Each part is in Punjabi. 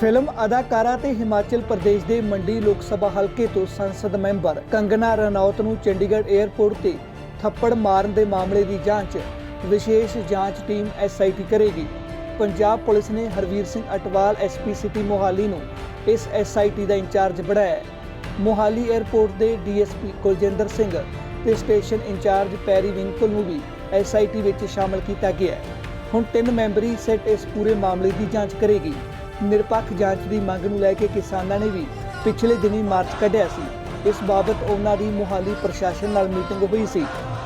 ਫਿਲਮ ਅਦਾਕਾਰਾ ਤੇ ਹਿਮਾਚਲ ਪ੍ਰਦੇਸ਼ ਦੇ ਮੰਡੀ ਲੋਕ ਸਭਾ ਹਲਕੇ ਤੋਂ ਸੰਸਦ ਮੈਂਬਰ ਕੰਗਨਾ ਰਣੌਤ ਨੂੰ ਚੰਡੀਗੜ੍ਹ 에ਅਰਪੋਰਟ ਤੇ ਥੱਪੜ ਮਾਰਨ ਦੇ ਮਾਮਲੇ ਦੀ ਜਾਂਚ ਵਿਸ਼ੇਸ਼ ਜਾਂਚ ਟੀਮ ਐਸਆਈਟੀ ਕਰੇਗੀ। ਪੰਜਾਬ ਪੁਲਿਸ ਨੇ ਹਰਵੀਰ ਸਿੰਘ ਅਟਵਾਲ, ਐਸਪੀ ਸਿਟੀ ਮੋਹਾਲੀ ਨੂੰ ਇਸ ਐਸਆਈਟੀ ਦਾ ਇੰਚਾਰਜ ਬਣਾਇਆ ਹੈ। ਮੋਹਾਲੀ 에ਅਰਪੋਰਟ ਦੇ ਡੀਐਸਪੀ ਕੁਲਜਿੰਦਰ ਸਿੰਘ ਤੇ ਸਟੇਸ਼ਨ ਇੰਚਾਰਜ ਪੈਰੀ ਵਿੰਕਲ ਨੂੰ ਵੀ ਐਸਆਈਟੀ ਵਿੱਚ ਸ਼ਾਮਲ ਕੀਤਾ ਗਿਆ ਹੈ। ਹੁਣ ਤਿੰਨ ਮੈਂਬਰੀ ਸੈੱਟ ਇਸ ਪੂਰੇ ਮਾਮਲੇ ਦੀ ਜਾਂਚ ਕਰੇਗੀ। ਨਿਰਪੱਖ ਜਾਂਚ ਦੀ ਮੰਗ ਨੂੰ ਲੈ ਕੇ ਕਿਸਾਨਾਂ ਨੇ ਵੀ ਪਿਛਲੇ ਦਿਨੀ ਮਾਰਚ ਕੱਢਿਆ ਸੀ। ਇਸ ਬਾਬਤ ਉਹਨਾਂ ਦੀ ਮੋਹਾਲੀ ਪ੍ਰਸ਼ਾਸਨ ਨਾਲ ਮੀਟਿੰਗ ਹੋਈ ਸੀ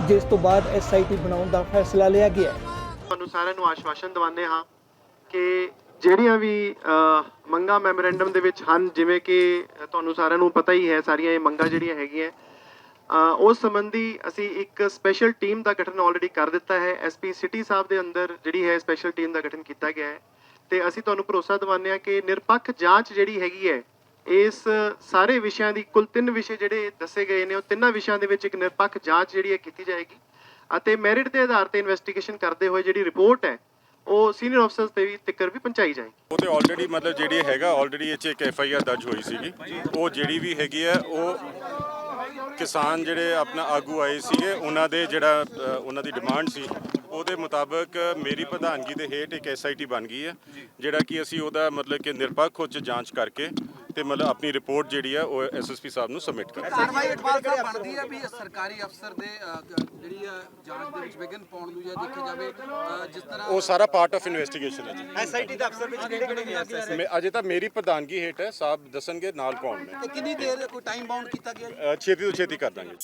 ਜਿਸ ਤੋਂ ਬਾਅਦ ਐਸਆਈਟੀ ਬਣਾਉਣ ਦਾ ਫੈਸਲਾ ਲਿਆ ਗਿਆ ਤੁਹਾਨੂੰ ਸਾਰਿਆਂ ਨੂੰ ਆਸ਼ਵਾਸਨ ਦਿਵਾਉਂਦੇ ਹਾਂ ਕਿ ਜਿਹੜੀਆਂ ਵੀ ਅ, ਮੈਮੋਰੈਂਡਮ ਦੇ ਵਿੱਚ ਹਨ ਜਿਵੇਂ ਕਿ ਤੁਹਾਨੂੰ ਸਾਰਿਆਂ ਨੂੰ ਪਤਾ ਹੀ ਹੈ ਸਾਰੀਆਂ ਇਹ ਮੰਗਾਂ ਜਿਹੜੀਆਂ ਹੈਗੀਆਂ ਉਸ ਸੰਬੰਧੀ ਅਸੀਂ ਇੱਕ ਸਪੈਸ਼ਲ ਟੀਮ ਦਾ ਗਠਨ ਆਲਰੇਡੀ ਕਰ ਦਿੱਤਾ ਹੈ। ਐਸਪੀ ਸਿਟੀ ਸਾਹਿਬ ਦੇ ਅੰਦਰ ਜਿਹੜੀ ਹੈ ਸਪੈਸ਼ਲ ਟੀਮ ਦਾ ਗਠਨ ਕੀਤਾ ਗਿਆ ਹੈ। ਤੇ ਅਸੀਂ ਤੁਹਾਨੂੰ ਭਰੋਸਾ ਦਿਵਾਉਂਦੇ ਹਾਂ ਕਿ ਨਿਰਪੱਖ ਜਾਂਚ ਜਿਹੜੀ ਹੈਗੀ ਹੈ, ਇਸ ਸਾਰੇ ਵਿਸ਼ਿਆਂ ਦੀ ਕੁੱਲ ਤਿੰਨ ਵਿਸ਼ੇ ਜਿਹੜੇ ਦੱਸੇ ਗਏ ਨੇ, ਉਹ ਤਿੰਨਾਂ ਵਿਸ਼ਿਆਂ ਦੇ ਵਿੱਚ ਇੱਕ ਨਿਰਪੱਖ ਜਾਂਚ ਜਿਹੜੀ ਹੈ ਕੀਤੀ ਜਾਏਗੀ ਅਤੇ ਮੈਰਿਟ ਦੇ ਆਧਾਰ ਤੇ ਇਨਵੈਸਟੀਗੇਸ਼ਨ ਕਰਦੇ ਹੋਏ ਜਿਹੜੀ ਰਿਪੋਰਟ ਹੈ, ਉਹ ਸੀਨੀਅਰ ਅਫਸਰਸ ਤੇ ਵੀ ਤਿੱਕਰ ਵੀ ਪਹੁੰਚਾਈ ਜਾਏਗੀ। ਉਹ ਤੇ ਆਲਰੇਡੀ ਮਤਲਬ ਜਿਹੜੀ ਹੈਗਾ ਆਲਰੇਡੀ ਇਹ 'ਚ ਇੱਕ ਐਫ ਆਈ ਆਰ ਦਰਜ ਹੋਈ ਸੀਗੀ। ਉਹ ਜਿਹੜੀ ਵੀ ਹੈਗੀ ਹੈ, ਉਹ ਕਿਸਾਨ ਜਿਹੜੇ ਆਪਣਾ ਆਗੂ ਆਏ ਸੀਗੇ, ਉਹਨਾਂ ਦੇ ਜਿਹੜਾ ਉਹਨਾਂ ਦੀ ਡਿਮਾਂਡ ਸੀ ਉਹਦੇ ਮੁਤਾਬਕ ਮੇਰੀ ਪ੍ਰਧਾਨਗੀ ਦੇ ਹੇਠ ਇੱਕ ਐਸਆਈਟੀ ਬਣ ਗਈ ਹੈ ਜਿਹੜਾ ਕਿ ਅਸੀਂ ਉਹਦਾ ਮਤਲਬ ਕਿ ਨਿਰਪੱਖ ਹੋ ਚ ਜਾਂਚ ਕਰਕੇ ਤੇ ਮਤਲਬ ਆਪਣੀ ਰਿਪੋਰਟ ਜਿਹੜੀ ਹੈ ਉਹ ਐਸਐਸਪੀ ਸਾਹਿਬ ਨੂੰ ਸਬਮਿਟ ਕਰਾਂਗੇ। ਕਾਰਵਾਈ ਇਕਬਾਲ ਸਾਹਿਬ ਬਣਦੀ ਹੈ ਵੀ ਸਰਕਾਰੀ ਅਫਸਰ ਦੇ ਜਿਹੜੀ ਜਾਂਚ ਦੇ ਵਿੱਚ ਵਿਘਨ ਪਾਉਣ ਨੂੰ ਜਾਂ ਦੇਖਿਆ ਜਾਵੇ ਜਿਸ ਤਰ੍ਹਾਂ ਉਹ ਸਾਰਾ ਪਾਰਟ ਆਫ ਇਨਵੈਸਟੀਗੇਸ਼ਨ ਹੈ ਜੀ। ਐਸਆਈਟੀ ਦਾ ਅਫਸਰ ਵਿੱਚ ਕਿਹੜੇ ਕਿਹੜੇ ਨੇ ਮੈਂ ਅਜੇ ਤਾਂ ਮੇਰੀ ਪ੍ਰਧਾਨਗੀ ਹੇਠ ਹੈ ਸਾਹਿਬ ਦੱਸਣਗੇ ਨਾਲ ਕੌਣ ਨੇ ਤੇ ਕਿੰਨੀ ਦੇਰ ਕੋਈ ਟਾਈਮ ਬਾਉਂਡ ਕੀਤਾ ਗਿਆ ਛੇਤੀ ਤੋਂ ਛੇਤੀ ਕਰ ਦਾਂਗੇ।